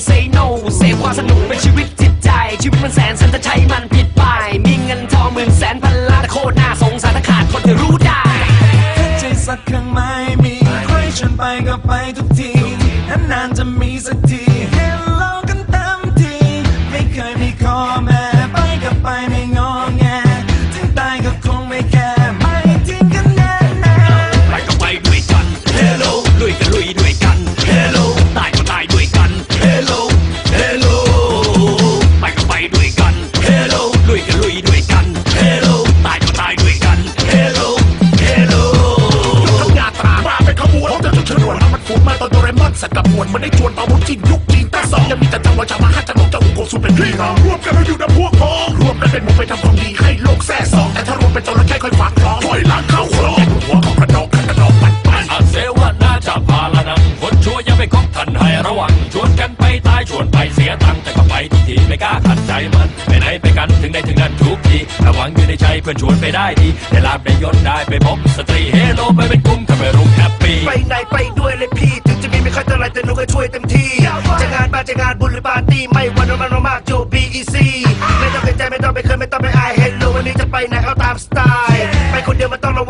เคย say no เสพความสนุกเป็นชีวิตจิตใจ ชีวิตมันแสนสันจะใช้มันผิดไป มีเงินทองหมื่นแสนพันล้านแต่โคตรน่าสงสารถ้าขาดคนจะรู้ได้ใจสักครั้งไม่มี ใครชวนไปก็ไปทุกทีนานๆจะมีสักทีเห็นเรากั สัตว์กับมวลมันได้ชวนตอนมุนจีนยุคจีนตาสองยังมีแต่จังหวะชาวมาฮัจะหลงเจ้าอุโกสูเป็นพี่น้องรวมกันเราอยู่ในพวกพ้องรวมกันเป็นหมู่ไปทำความดีให้โลกแท้สองแต่ถ้ารวมเป็นจระเข้ค่อยขวางคลองถอยหลังเข้าคลองหัวของกระดองกระดองปัดไปอาเสวนาจะพาละนังคนชั่วอย่าไปคบท่านให้ระวังชวนกันไปตายชวนไปเสียตังค์แต่ก็ไปทุกทีไม่กล้าขัดใจมันไปไหนไปกันถึงได้ถึงนั้นทุกทีระวังอยู่ในใจเพื่อนชวนไปได้ดีได้ลาบได้ยศได้ไปพบสตรีเฮโลไปเป็นื่อช่วยเต็มที่ จะงานบ้านจะงานบุญหรือปาร์ตี้ไม่วันมันมากๆโจบีซีไม่ต้องเป็นใจไม่ต้องไปเคยไม่ต้องไปอายเฮลโลวันนี้จะไปไหนเอาตามสไตล์ ไปคนเดียวมันต้องระวัง